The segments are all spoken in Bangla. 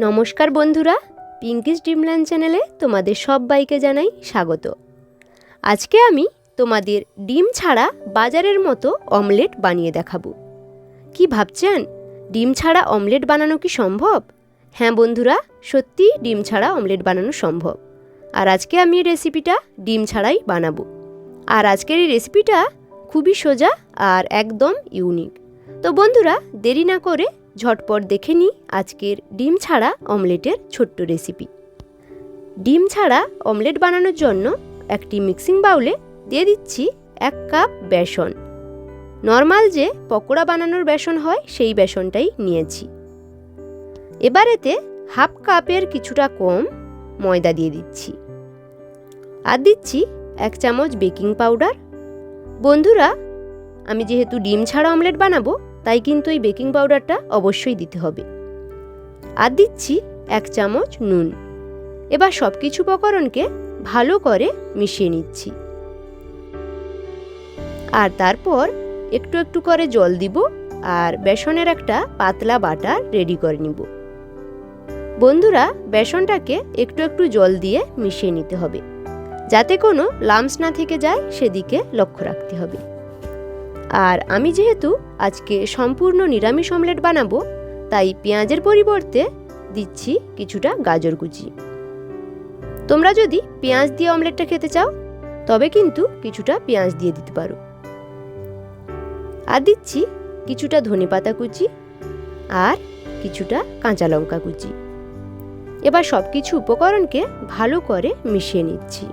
নমস্কার বন্ধুরা পিঙ্কিস ড্রিমল্যান্ড চ্যানেলে তোমাদের সবাইকে জানাই স্বাগত। আজকে আমি তোমাদের ডিম ছাড়া বাজারের মতো অমলেট বানিয়ে দেখাবো। কি ভাবছেন? ডিম ছাড়া অমলেট বানানো কি সম্ভব? হ্যাঁ বন্ধুরা সত্যি ডিম ছাড়া অমলেট বানানো সম্ভব। আর আজকে আমি এই রেসিপিটা ডিম ছাড়াই বানাবো। আর আজকের এই রেসিপিটা খুবই সোজা আর একদম ইউনিক তো বন্ধুরা, দেরি না করে ঝটপট দেখে নিই আজকের ডিম ছাড়া অমলেটের ছোট্ট রেসিপি। ডিম ছাড়া অমলেট বানানোর জন্য একটি মিক্সিং বাউলে দিয়ে দিচ্ছি এক কাপ বেসন। নর্মাল যে পকোড়া বানানোর বেসন হয়, সেই বেসনটাই নিয়েছি। এবার এতে হাফ কাপের কিছুটা কম ময়দা দিয়ে দিচ্ছি। আর দিচ্ছি এক চামচ বেকিং পাউডার। বন্ধুরা, আমি যেহেতু ডিম ছাড়া অমলেট বানাবো তাই কিন্তু এই বেকিং পাউডারটা অবশ্যই দিতে হবে। আর দিচ্ছি এক চামচ নুন। এবার সব কিছু উপকরণকে ভালো করে মিশিয়ে নিচ্ছি। আর তারপর একটু একটু করে জল দিব আর বেসনের একটা পাতলা বাটার রেডি করে নিব। বন্ধুরা, বেসনটাকে একটু একটু জল দিয়ে মিশিয়ে নিতে হবে। যাতে কোনো লামস না থেকে যায়, সেদিকে লক্ষ্য রাখতে হবে। আর আমি যেহেতু আজকে সম্পূর্ণ নিরামিষ অমলেট বানাবো, তাই পেঁয়াজের পরিবর্তে দিচ্ছি কিছুটা গাজর কুচি। তোমরা যদি পেঁয়াজ দিয়ে অমলেটটা খেতে চাও, তবে কিন্তু কিছুটা পেঁয়াজ দিয়ে দিতে পারো। আর দিচ্ছি কিছুটা ধনেপাতা কুচি আর কিছুটা কাঁচা লঙ্কা কুচি। এবার সব কিছু উপকরণকে ভালো করে মিশিয়ে নিচ্ছি।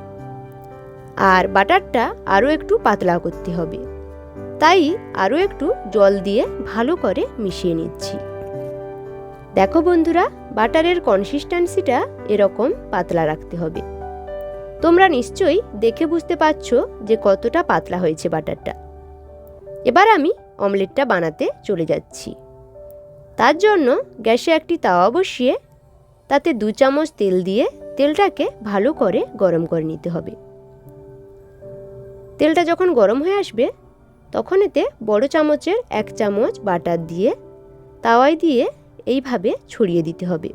আর বাটারটা আরও একটু পাতলা করতে হবে। তাই আরও একটু জল দিয়ে ভালো করে মিশিয়ে নিচ্ছি। দেখো বন্ধুরা, বাটারের কনসিস্টেন্সিটা এরকম পাতলা রাখতে হবে। তোমরা নিশ্চয়ই দেখে বুঝতে পারছ যে কতটা পাতলা হয়েছে বাটারটা। এবার আমি অমলেটটা বানাতে চলে যাচ্ছি। তার জন্য গ্যাসে একটি তাওয়া বসিয়ে তাতে দু চামচ তেল দিয়ে তেলটাকে ভালো করে গরম করে নিতে হবে। তেলটা যখন গরম হয়ে আসবে তখন এতে বড় চামচের এক চামচ বাটার দিয়ে, তাওয়ায় দিয়ে এইভাবে ছড়িয়ে দিতে হবে।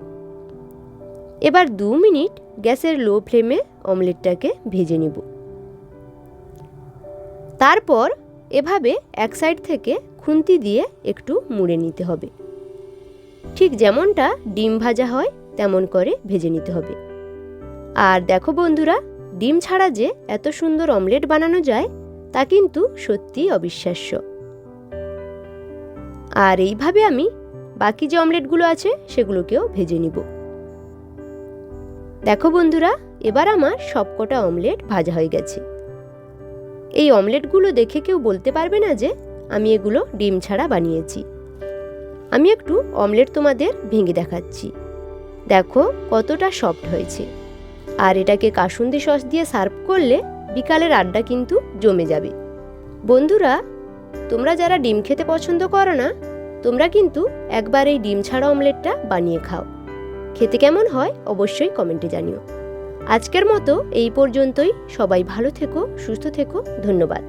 এবার দু মিনিট গ্যাসের লো ফ্লেমে অমলেটটাকে ভেজে নেব। তারপর এভাবে এক সাইড থেকে খুন্তি দিয়ে একটু মুড়ে নিতে হবে। ঠিক যেমনটা ডিম ভাজা হয়, তেমন করে ভেজে নিতে হবে। আর দেখো বন্ধুরা, ডিম ছাড়া যে এত সুন্দর অমলেট বানানো যায় তা কিন্তু সত্যিই অবিশ্বাস্য। আর এইভাবে আমি বাকি যে অমলেটগুলো আছে সেগুলোকেও ভেজে নিব। দেখো বন্ধুরা, এবার আমার সবকটা অমলেট ভাজা হয়ে গেছে। এই অমলেটগুলো দেখে কেউ বলতে পারবে না যে আমি এগুলো ডিম ছাড়া বানিয়েছি। আমি একটু অমলেট তোমাদের ভেঙে দেখাচ্ছি। দেখো কতটা সফট হয়েছে। আর এটাকে কাসুন্দি সস দিয়ে সার্ভ করলে বিকালের আড্ডা কিন্তু জমে যাবে। বন্ধুরা, তোমরা যারা ডিম খেতে পছন্দ করো না, তোমরা কিন্তু একবার এই ডিম ছাড়া অমলেটটা বানিয়ে খাও। খেতে কেমন হয় অবশ্যই কমেন্টে জানিও। আজকের মতো এই পর্যন্তই। সবাই ভালো থেকো, সুস্থ থেকো। ধন্যবাদ।